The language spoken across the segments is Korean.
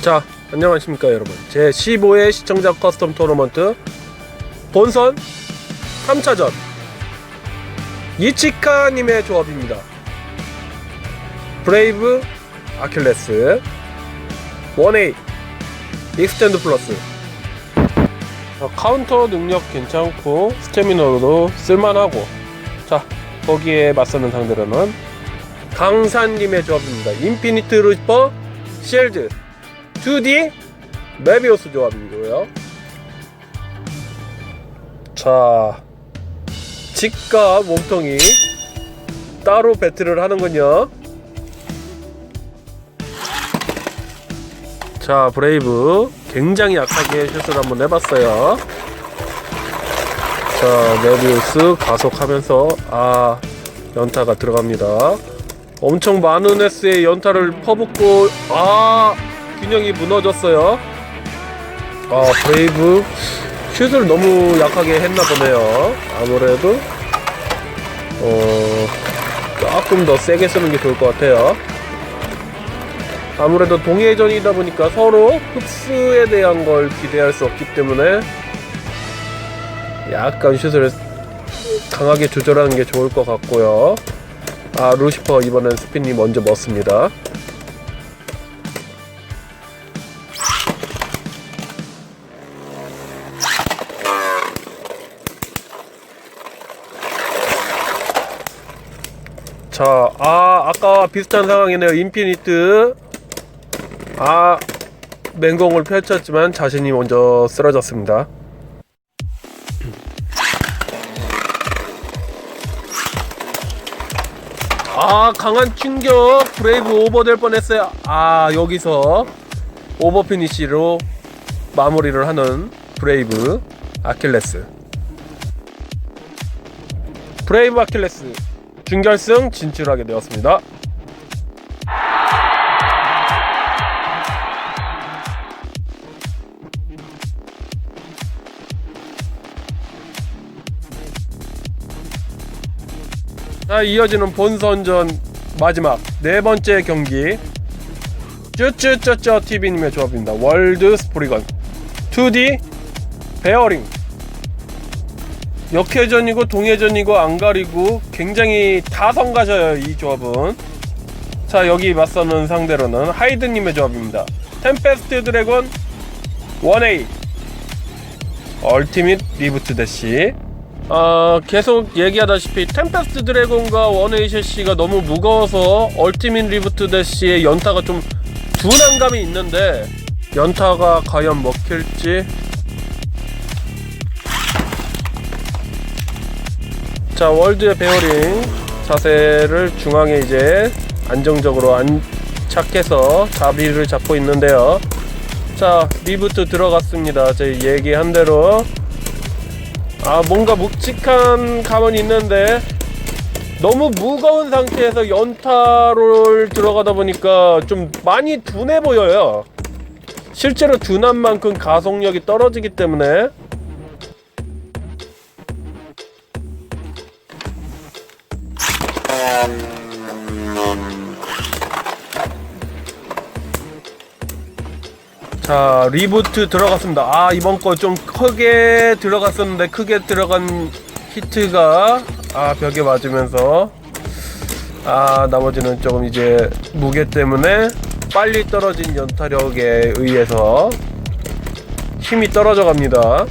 자, 안녕하십니까 여러분. 제 15회 시청자 커스텀 토너먼트 본선 3차전 이치카님의 조합입니다. 브레이브 아킬레스 1A 익스텐드 플러스 어, 카운터 능력 괜찮고 스태미너도 쓸만하고 자 거기에 맞서는 상대로는 강산님의 조합입니다. 인피니트 루퍼 쉴드 2D 메비우스 조합이고요. 자, 직과 몸통이 따로 배틀을 하는군요. 자, 브레이브 굉장히 약하게 슛을 한번 해봤어요. 자, 메비우스 가속하면서 아 연타가 들어갑니다. 엄청 많은 S의 연타를 퍼붓고 아 균형이 무너졌어요. 아 브레이브 슛을 너무 약하게 했나 보네요. 아무래도 어 조금 더 세게 쓰는 게 좋을 것 같아요. 아무래도 동해전이다 보니까 서로 흡수에 대한 걸 기대할 수 없기 때문에 약간 슛을 강하게 조절하는 게 좋을 것 같고요. 아 루시퍼 이번엔 스피니 먼저 먹습니다. 자, 아, 아까와 비슷한 상황이네요. 인피니트. 아, 맹공을 펼쳤지만 자신이 먼저 쓰러졌습니다. 아, 강한 충격. 브레이브 오버될 뻔했어요. 아, 여기서 오버 피니시로 마무리를 하는 브레이브 아킬레스. 브레이브 아킬레스 준결승 진출하게 되었습니다. 자, 이어지는 본선전 마지막 네 번째 경기 쭈쭈쭈쭈 TV님의 조합입니다. 월드 스프리건 2D 베어링 역회전이고 동회전이고 안 가리고 굉장히 다성가셔요 이 조합은. 자 여기 맞서는 상대로는 하이드님의 조합입니다. 템페스트 드래곤 1A 얼티밋 리부트 대시. 아 계속 얘기하다시피 템페스트 드래곤과 1A 셰시가 너무 무거워서 얼티밋 리부트 대시의 연타가 좀 둔한 감이 있는데 연타가 과연 먹힐지 자 월드의 베어링 자세를 중앙에 이제 안정적으로 안착해서 자비를 잡고 있는데요. 자 리부트 들어갔습니다. 제 얘기한 대로. 아 뭔가 묵직한 감은 있는데 너무 무거운 상태에서 연타를 들어가다 보니까 좀 많이 둔해 보여요. 실제로 둔한 만큼 가속력이 떨어지기 때문에 자 리부트 들어갔습니다. 아 이번 거 좀 크게 들어갔었는데 크게 들어간 히트가 아 벽에 맞으면서 아 나머지는 조금 이제 무게 때문에 빨리 떨어진 연타력에 의해서 힘이 떨어져 갑니다.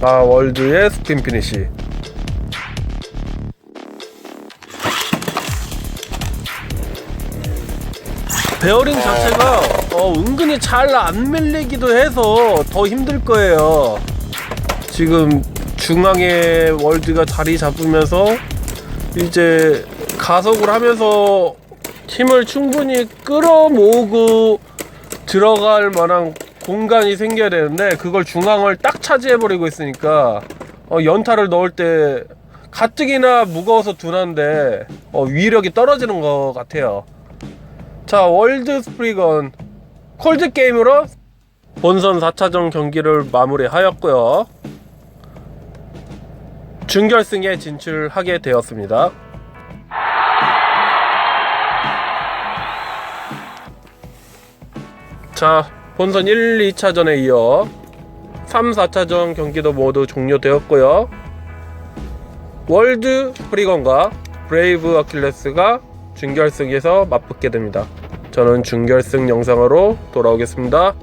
아 월드의 스핀 피니시 베어링 자체가 어, 은근히 잘 안 밀리기도 해서 더 힘들 거예요. 지금 중앙에 월드가 자리 잡으면서 이제 가속을 하면서 힘을 충분히 끌어모으고 들어갈 만한 공간이 생겨야 되는데 그걸 중앙을 딱 차지해버리고 있으니까 어, 연타를 넣을 때 가뜩이나 무거워서 둔한데 어, 위력이 떨어지는 것 같아요. 자 월드 스프리건 콜드 게임으로 본선 4차전 경기를 마무리하였고요. 준결승에 진출하게 되었습니다. 자, 본선 1, 2차전에 이어 3, 4차전 경기도 모두 종료되었고요. 월드 프리건과 브레이브 아킬레스가 준결승에서 맞붙게 됩니다. 저는 준결승 영상으로 돌아오겠습니다.